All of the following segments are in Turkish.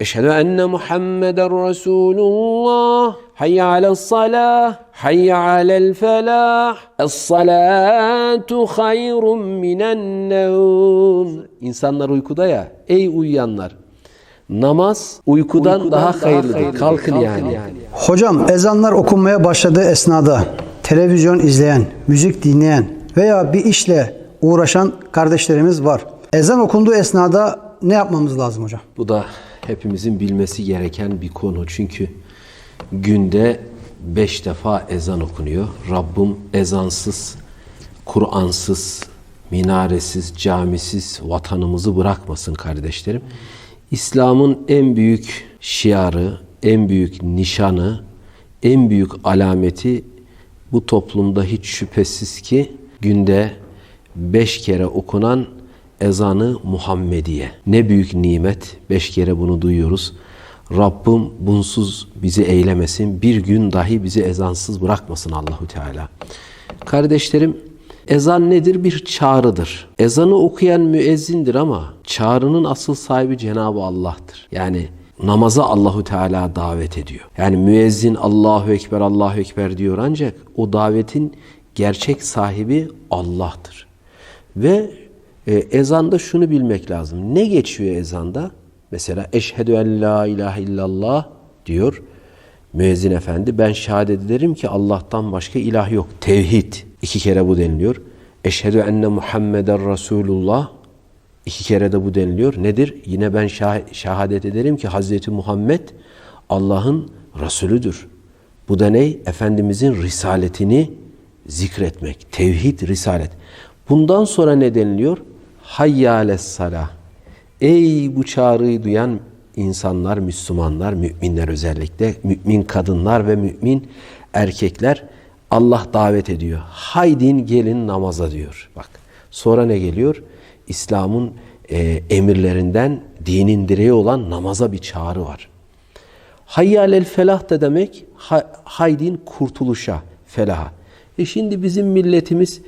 Eşhedü enne Muhammeden Resulullah. Hayye alel salah. Hayye alel felah. Es-salatu hayrun minen nevm. İnsanlar uykuda ya. Ey uyuyanlar. Namaz uykudan, daha, hayırlıdır. Kalkın yani. Hocam ezanlar okunmaya başladığı esnada televizyon izleyen, müzik dinleyen veya bir işle uğraşan kardeşlerimiz var. Ezan okunduğu esnada ne yapmamız lazım hocam? Bu da hepimizin bilmesi gereken bir konu. Çünkü günde beş defa ezan okunuyor. Rabbim ezansız, Kur'ansız, minaresiz, camisiz vatanımızı bırakmasın kardeşlerim. İslam'ın en büyük şiarı, en büyük nişanı, en büyük alameti bu toplumda hiç şüphesiz ki günde beş kere okunan ezanı Muhammediye. Ne büyük nimet. Beş kere bunu duyuyoruz. Rabbim bunsuz bizi eylemesin. Bir gün dahi bizi ezansız bırakmasın Allahu Teala. Kardeşlerim, ezan nedir? Bir çağrıdır. Ezanı okuyan müezzindir ama çağrının asıl sahibi Cenab-ı Allah'tır. Yani namaza Allahu Teala davet ediyor. Yani müezzin Allahu Ekber, Allahu Ekber diyor ancak o davetin gerçek sahibi Allah'tır. Ve e, ezanda şunu bilmek lazım. Ne geçiyor ezanda? Mesela eşhedü en la ilahe illallah diyor müezzin efendi. Ben şehadet ederim ki Allah'tan başka ilah yok. Tevhid. iki kere bu deniliyor. Eşhedü enne Muhammeden Resulullah. iki kere de bu deniliyor. Nedir? Yine ben şah- şehadet ederim ki Hazreti Muhammed Allah'ın Resulüdür. Bu da ne? Efendimizin risaletini zikretmek. Tevhid, risalet. Bundan sonra ne deniliyor? Hayyâles salah. Ey bu çağrıyı duyan insanlar, Müslümanlar, müminler özellikle, mümin kadınlar ve mümin erkekler Allah davet ediyor. Haydin gelin namaza diyor. Bak sonra ne geliyor? İslam'ın e, emirlerinden dinin direği olan namaza bir çağrı var. Hayyalel felah da demek ha- haydin kurtuluşa, felaha. E şimdi bizim milletimiz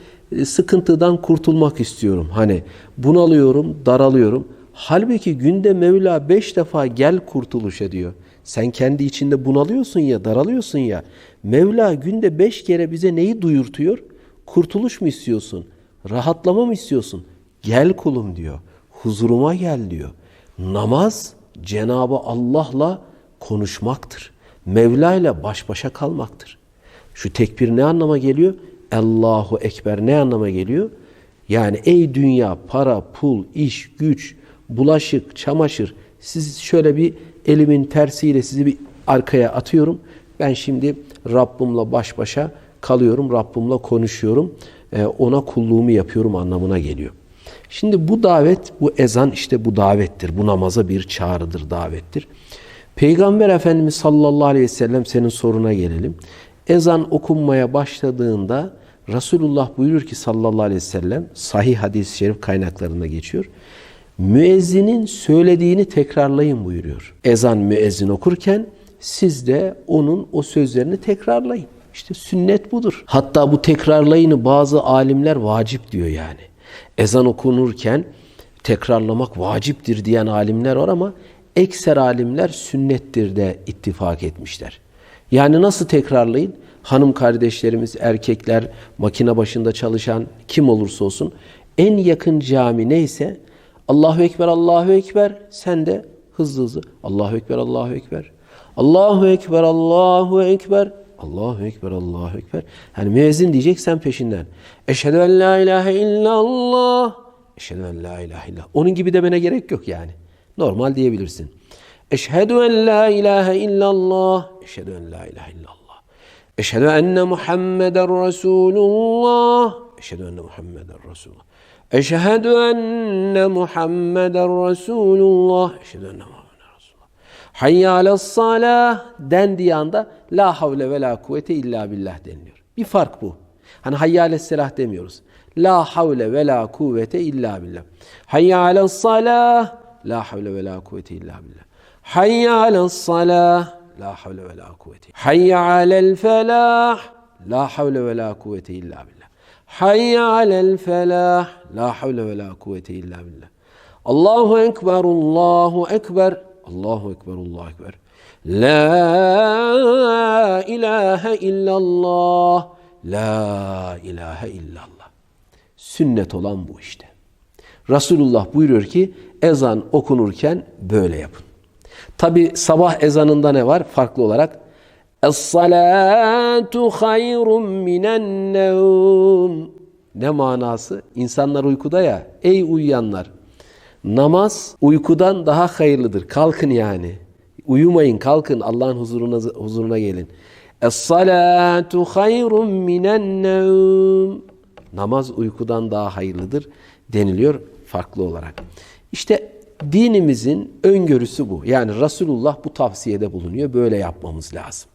sıkıntıdan kurtulmak istiyorum. Hani bunalıyorum, daralıyorum. Halbuki günde Mevla beş defa gel kurtuluşa diyor. Sen kendi içinde bunalıyorsun ya, daralıyorsun ya. Mevla günde beş kere bize neyi duyurtuyor? Kurtuluş mu istiyorsun? Rahatlama mı istiyorsun? Gel kulum diyor. Huzuruma gel diyor. Namaz Cenabı Allah'la konuşmaktır. Mevla ile baş başa kalmaktır. Şu tekbir ne anlama geliyor? Allahu Ekber ne anlama geliyor? Yani ey dünya, para, pul, iş, güç, bulaşık, çamaşır. Siz şöyle bir elimin tersiyle sizi bir arkaya atıyorum. Ben şimdi Rabbimle baş başa kalıyorum. Rabbimle konuşuyorum. Ee, ona kulluğumu yapıyorum anlamına geliyor. Şimdi bu davet, bu ezan işte bu davettir. Bu namaza bir çağrıdır, davettir. Peygamber Efendimiz sallallahu aleyhi ve sellem senin soruna gelelim. Ezan okunmaya başladığında Resulullah buyurur ki sallallahu aleyhi ve sellem sahih hadis-i şerif kaynaklarında geçiyor. Müezzinin söylediğini tekrarlayın buyuruyor. Ezan müezzin okurken siz de onun o sözlerini tekrarlayın. İşte sünnet budur. Hatta bu tekrarlayını bazı alimler vacip diyor yani. Ezan okunurken tekrarlamak vaciptir diyen alimler var ama ekser alimler sünnettir de ittifak etmişler. Yani nasıl tekrarlayın? Hanım kardeşlerimiz, erkekler, makine başında çalışan kim olursa olsun en yakın cami neyse Allahu Ekber, Allahu Ekber sen de hızlı hızlı Allahu Ekber, Allahu Ekber. Allahu Ekber, Allahu Ekber. Allahu Ekber, Allahu Ekber. Yani müezzin diyecek sen peşinden. Eşhedü en la ilahe illallah. Eşhedü en la ilahe illallah. Onun gibi demene gerek yok yani. Normal diyebilirsin. Eşhedü en la ilahe illallah. Eşhedü en la ilahe illallah. Eşhedü enne Muhammeden Resulullah. Eşhedü enne Muhammeden Resulullah. Eşhedü enne Muhammeden Resulullah. Eşhedü enne Muhammeden Resulullah. Hayya alas salah dendiği anda la havle ve la kuvvete illa billah deniliyor. Bir fark bu. Hani hayya alas salah demiyoruz. La havle ve la kuvvete illa billah. Hayya alas salah la havle ve la kuvvete illa billah. Hayya alas salah la havle ve la kuvvete. Hayya alel felah la havle ve la kuvvete illa billah. Hayya alel felah la havle ve la kuvvete illa billah. Allahu ekber, Allahu ekber, Allahu Ekber, Allahu Ekber. La ilahe illallah. La ilahe illallah. Sünnet olan bu işte. Resulullah buyuruyor ki ezan okunurken böyle yapın. Tabi sabah ezanında ne var? Farklı olarak Es-salatu hayrun minen nevm. Ne manası? İnsanlar uykuda ya. Ey uyuyanlar. Namaz uykudan daha hayırlıdır. Kalkın yani. Uyumayın, kalkın. Allah'ın huzuruna huzuruna gelin. Es-salatu hayrun minen nevm. Namaz uykudan daha hayırlıdır deniliyor farklı olarak. İşte dinimizin öngörüsü bu. Yani Resulullah bu tavsiyede bulunuyor. Böyle yapmamız lazım.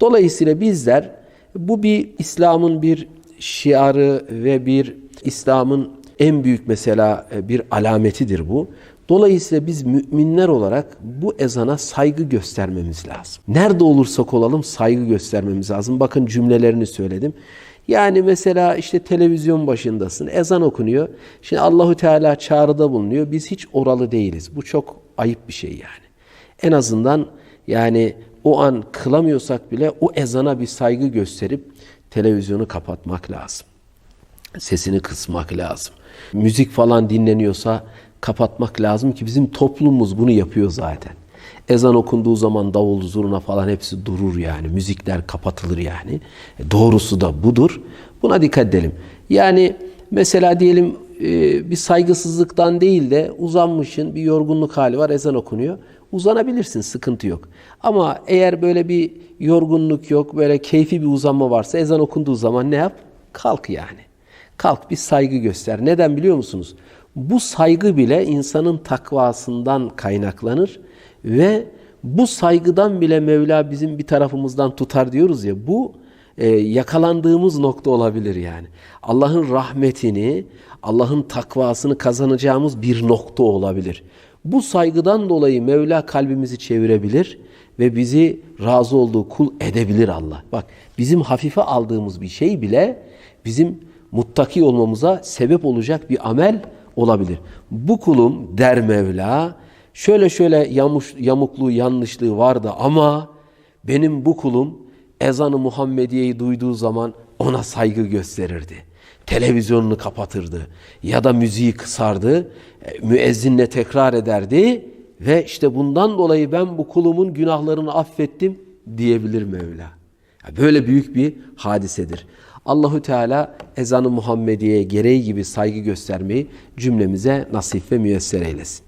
Dolayısıyla bizler bu bir İslam'ın bir şiarı ve bir İslam'ın en büyük mesela e, bir alametidir bu. Dolayısıyla biz müminler olarak bu ezana saygı göstermemiz lazım. Nerede olursak olalım saygı göstermemiz lazım. Bakın cümlelerini söyledim. Yani mesela işte televizyon başındasın, ezan okunuyor. Şimdi Allahu Teala çağrıda bulunuyor. Biz hiç oralı değiliz. Bu çok ayıp bir şey yani. En azından yani o an kılamıyorsak bile o ezana bir saygı gösterip televizyonu kapatmak lazım. Sesini kısmak lazım. Müzik falan dinleniyorsa kapatmak lazım ki bizim toplumumuz bunu yapıyor zaten. Ezan okunduğu zaman davul zurna falan hepsi durur yani. Müzikler kapatılır yani. E, Doğrusu da budur. Buna dikkat edelim. Yani mesela diyelim e, bir saygısızlıktan değil de uzanmışın bir yorgunluk hali var ezan okunuyor. Uzanabilirsin sıkıntı yok. Ama eğer böyle bir yorgunluk yok böyle keyfi bir uzanma varsa ezan okunduğu zaman ne yap? Kalk yani. Kalk bir saygı göster. Neden biliyor musunuz? Bu saygı bile insanın takvasından kaynaklanır ve bu saygıdan bile Mevla bizim bir tarafımızdan tutar diyoruz ya bu e, yakalandığımız nokta olabilir yani. Allah'ın rahmetini, Allah'ın takvasını kazanacağımız bir nokta olabilir. Bu saygıdan dolayı Mevla kalbimizi çevirebilir ve bizi razı olduğu kul edebilir Allah. Bak bizim hafife aldığımız bir şey bile bizim muttaki olmamıza sebep olacak bir amel olabilir. Bu kulum der Mevla şöyle şöyle yamuş, yamukluğu yanlışlığı vardı ama benim bu kulum ezanı Muhammediye'yi duyduğu zaman ona saygı gösterirdi. Televizyonunu kapatırdı ya da müziği kısardı, e, müezzinle tekrar ederdi ve işte bundan dolayı ben bu kulumun günahlarını affettim diyebilir Mevla. Böyle büyük bir hadisedir. Allahu Teala ezanı Muhammediye gereği gibi saygı göstermeyi cümlemize nasip ve müyesser eylesin.